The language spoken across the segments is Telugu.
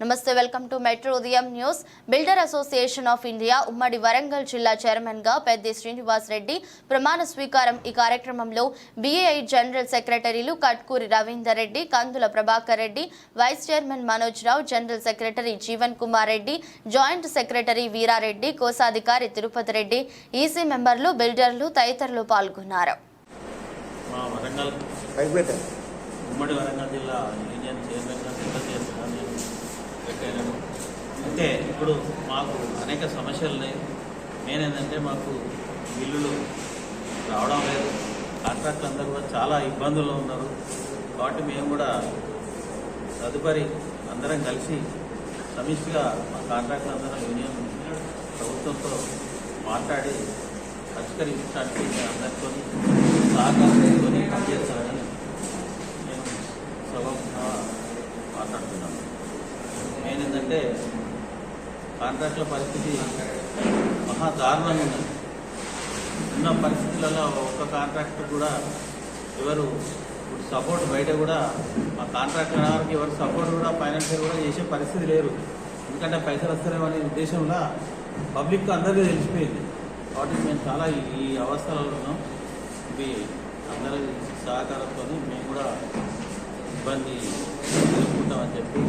నమస్తే వెల్కమ్ టు మెట్రో ఉదయం news. Builder association of India ఉమ్మడి వరంగల్ జిల్లా చైర్మన్గా పెద్ది శ్రీనివాస్ రెడ్డి ప్రమాణ స్వీకారం ఈ కార్యక్రమంలో BAI general secretaries Katkuri Ravinder Reddy Kandula Prabhakar Reddy vice chairman Manoj Rao general secretary Jeevan Kumar Reddy joint secretary Veerareddy కోశాధికారి తిరుపతి రెడ్డి ఈసీ మెంబర్లు బిల్డర్లు తదితరులు పాల్గొన్నారు. మా వరంగల్ ఉమ్మడి వరంగల్ జిల్లా యూనియన్ చైర్మన్గా నేను పెట్టాను. అంటే ఇప్పుడు మాకు అనేక సమస్యలు ఉన్నాయి. మెయిన్ ఏంటంటే మాకు బిల్లులు రావడం లేదు. కాంట్రాక్ట్లు అందరూ కూడా చాలా ఇబ్బందుల్లో ఉన్నారు. కాబట్టి మేము కూడా తదుపరి అందరం కలిసి సమిష్టిగా మా కాంట్రాక్ట్లు అందరం యూనియన్ ప్రభుత్వంతో మాట్లాడి పరిష్కరించడానికి అందరితో సహకారంతో పనిచేస్తారని నేను సభ మాట్లాడుతున్నాను. మెయిన్ ఏంటంటే కాంట్రాక్టుల పరిస్థితి మహా దారుణంగా ఉంది. ఉన్న పరిస్థితులలో ఒక్క కాంట్రాక్టర్ కూడా ఎవరు ఇప్పుడు సపోర్ట్ బయట కూడా మా కాంట్రాక్టర్ వారికి ఎవరు సపోర్ట్ కూడా ఫైనాన్షియల్ కూడా చేసే పరిస్థితి లేరు ఎందుకంటే పైసలు వస్తారేమనే ఉద్దేశంలో పబ్లిక్ అందరికీ తెలిసిపోయింది. కాబట్టి మేము చాలా ఈ- ఈ అవస్థలలో ఉన్నాం. ఇవి అందరి సహకారంతో మేము కూడా ఇబ్బంది ఎదుర్కొంటామని చెప్పి.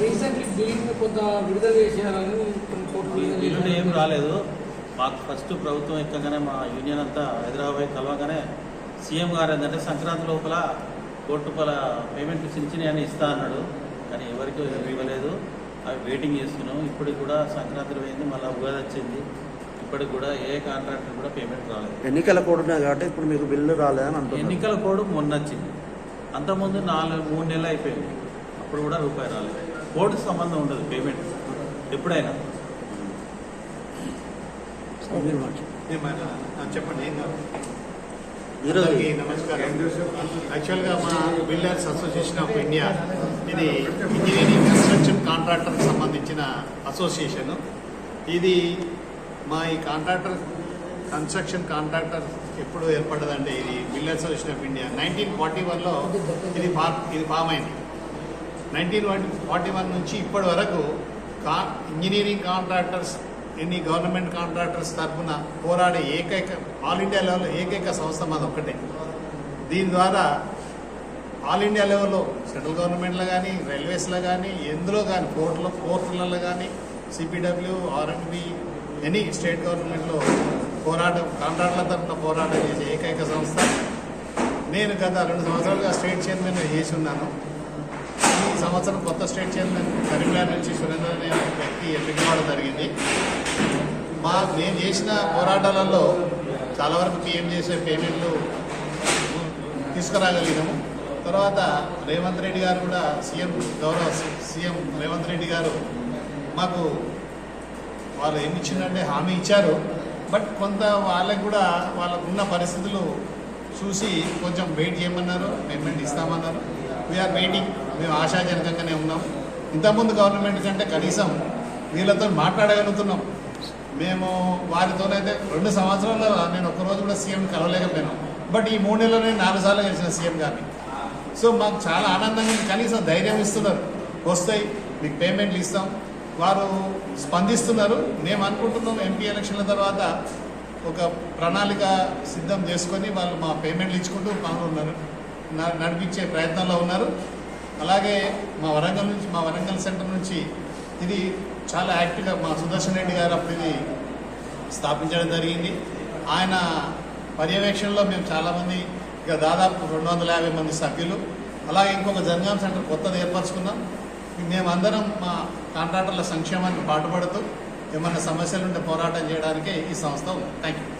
రీసెంట్లీ బిల్లింగ్ కొంత విడుదల బిల్లులు ఏం. రాలేదు. మాకు ఫస్ట్ ప్రభుత్వం ఎక్కగానే మా యూనియన్ అంతా హైదరాబాద్ కలవగానే సీఎం గారు ఏంటంటే సంక్రాంతి లోపల కోర్టు పల పేమెంట్ చిన్న అని ఇస్తా అన్నాడు. కానీ ఎవరికి ఇవ్వలేదు. అవి వెయిటింగ్ చేస్తున్నాం. ఇప్పటికి కూడా సంక్రాంతి పోయింది. మళ్ళీ ఉగాది వచ్చింది. ఇప్పటికి కూడా ఏ కాంట్రాక్టర్ కూడా పేమెంట్ రాలేదు. ఎన్నికల కోడ్ ఉన్నాయి కాబట్టి ఇప్పుడు మీకు బిల్లు రాలేదని ఎన్నికల కోడ్ మొన్న వచ్చింది. అంతకుముందు నాలుగు మూడు నెలలు అయిపోయింది. అప్పుడు కూడా రూపాయి రాలేదు. కోర్టు సంబంధం ఉండదు పేమెంట్ ఎప్పుడైనా. చెప్పండి నమస్కారం. యాక్చువల్గా మా బిల్డర్స్ అసోసియేషన్ ఆఫ్ ఇండియా ఇది ఇంజనీరింగ్ కన్స్ట్రక్షన్ కాంట్రాక్టర్కి సంబంధించిన అసోసియేషన్. ఇది మా ఈ కాంట్రాక్టర్ కన్స్ట్రక్షన్ కాంట్రాక్టర్ ఎప్పుడు ఏర్పడదంటే ఇది builders association of India. Nineteen forty వన్లో ఇది ఫా ఇది ఫామ్ అయింది నైన్టీన్ ఫార్టీ వన్ నుంచి ఇప్పటి వరకు కా ఇంజనీరింగ్ కాంట్రాక్టర్స్ ఎన్ని గవర్నమెంట్ కాంట్రాక్టర్స్ తరఫున పోరాడే ఏకైక ఆల్ ఇండియా లెవెల్లో ఏకైక సంస్థ మాది ఒక్కటే. దీని ద్వారా ఆల్ ఇండియా లెవెల్లో సెంట్రల్ గవర్నమెంట్లో కానీ రైల్వేస్లో కానీ ఎందులో కానీ పోర్టులో పోర్టులలో కానీ సిపిడబ్ల్యూ ఆర్ఎండ్బి ఎనీ స్టేట్ గవర్నమెంట్లో పోరాటం కాంట్రాక్టుల తరఫున పోరాటం చేసే ఏకైక సంస్థ. నేను గత రెండు సంవత్సరాలుగా స్టేట్ చైర్మన్ చేసి ఉన్నాను. ఈ సంవత్సరం కొత్త స్టేట్ చైర్మన్ కరీంనగర్ నుంచి సురేంద్ర అనే వ్యక్తి ఎన్నికవడం జరిగింది. మా నేను చేసిన పోరాటాలలో చాలా వరకు పిఎం చేసే పేమెంట్లు తీసుకురాగలిగినాము తర్వాత రేవంత్ రెడ్డి గారు కూడా సీఎం గౌరవ సీఎం రేవంత్ రెడ్డి గారు మాకు వాళ్ళు ఏమి ఇచ్చిందంటే హామీ ఇచ్చారు. బట్ కొంత వాళ్ళకి కూడా వాళ్ళకు ఉన్న పరిస్థితులు చూసి కొంచెం వెయిట్ చేయమన్నారు పేమెంట్ ఇస్తామన్నారు. వీఆర్ వెయిటింగ్ మేము ఆశాజనకంగానే ఉన్నాం. ఇంతకుముందు గవర్నమెంట్ కంటే కనీసం వీళ్ళతో మాట్లాడగలుగుతున్నాం. మేము వారితోనైతే రెండు సంవత్సరాల్లో నేను ఒక్కరోజు కూడా సీఎం కలవలేకపోయినాం. బట్ ఈ మూడు నెలలో నేను నాలుగు సార్లు కలిసిన సీఎం గారిని. సో మాకు చాలా ఆనందంగా కనీసం ధైర్యం ఇస్తున్నారు. వస్తాయి మీకు పేమెంట్లు ఇస్తాం. వారు స్పందిస్తున్నారు. మేము అనుకుంటున్నాం ఎంపీ ఎలక్షన్ల తర్వాత ఒక ప్రణాళిక సిద్ధం చేసుకొని వాళ్ళు మా పేమెంట్లు ఇచ్చుకుంటూ పనులు ఉన్నారు నడిపించే ప్రయత్నంలో ఉన్నారు. అలాగే మా వరంగల్ నుంచి మా వరంగల్ సెంటర్ నుంచి ఇది చాలా యాక్టివ్గా మా సుదర్శన్ రెడ్డి గారు అప్పుడు ఇది స్థాపించడం జరిగింది. ఆయన పర్యవేక్షణలో మేము చాలామంది ఇక దాదాపు రెండు వందల యాభై మంది సభ్యులు. అలాగే ఇంకొక జనగాం సెంటర్ కొత్తది ఏర్పరచుకున్నాం. మేమందరం మా కాంట్రాక్టర్ల సంక్షేమానికి పాటుపడుతూ ఏమైనా సమస్యలు ఉంటే పోరాటం చేయడానికే ఈ సంస్థ ఉంది. Thank you